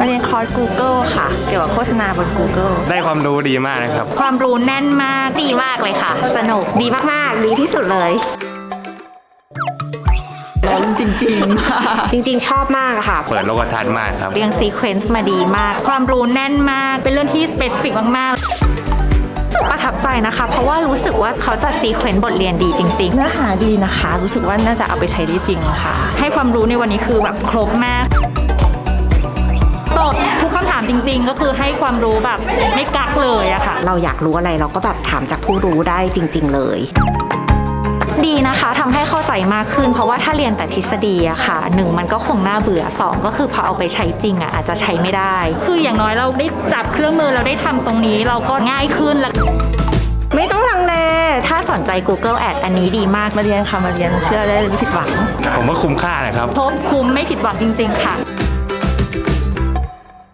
มาเรียนคอร์ส Google ค่ะ เกี่ยวกับโฆษณาบน Google ได้ความรู้ดีมากนะครับ ความรู้แน่นมากดีมากเลยค่ะ สนุกดีมากๆ ดีที่สุดเลยร้อนจริงจริงๆ ชอบมากอะค่ะ เปิดโลกทัศน์มากครับ เรียงซีเควนซ์มาดีมาก ความรู้แน่นมาก เป็นเรื่องที่สเปซิฟิกมากๆประทับใจนะคะ เพราะว่ารู้สึกว่าเขาจัดซีเควนซ์บทเรียนดีจริง ๆ เนื้อหาดีนะคะ รู้สึกว่าน่าจะเอาไปใช้ได้จริงค่ะๆให้ความรู้ในวันนี้คือแบบครบมาก จริง ๆ ก็คือให้ความรู้แบบไม่กักเลยอะค่ะ เราอยากรู้อะไรเราก็แบบถามจากผู้รู้ได้จริง ๆ เลยดีนะคะทำให้เข้าใจมากขึ้น เพราะว่าถ้าเรียนแต่ทฤษฎีอะค่ะหนึ่งมันก็คงน่าเบื่อสองก็คือพอเอาไปใช้จริงอะอาจจะใช้ไม่ได้ คืออย่างน้อยเราได้จับเครื่องมือเราได้ทำตรงนี้เราก็ง่ายขึ้นแล้วไม่ต้องลังเล ถ้าสนใจ Google Ad อันนี้ดีมากมาเรียนค่ะมาเรียนเชื่อได้เลยไม่ผิดหวัง ผมว่าคุ้มค่านะครับครบคุ้มไม่ผิดหวังจริง ๆ ค่ะ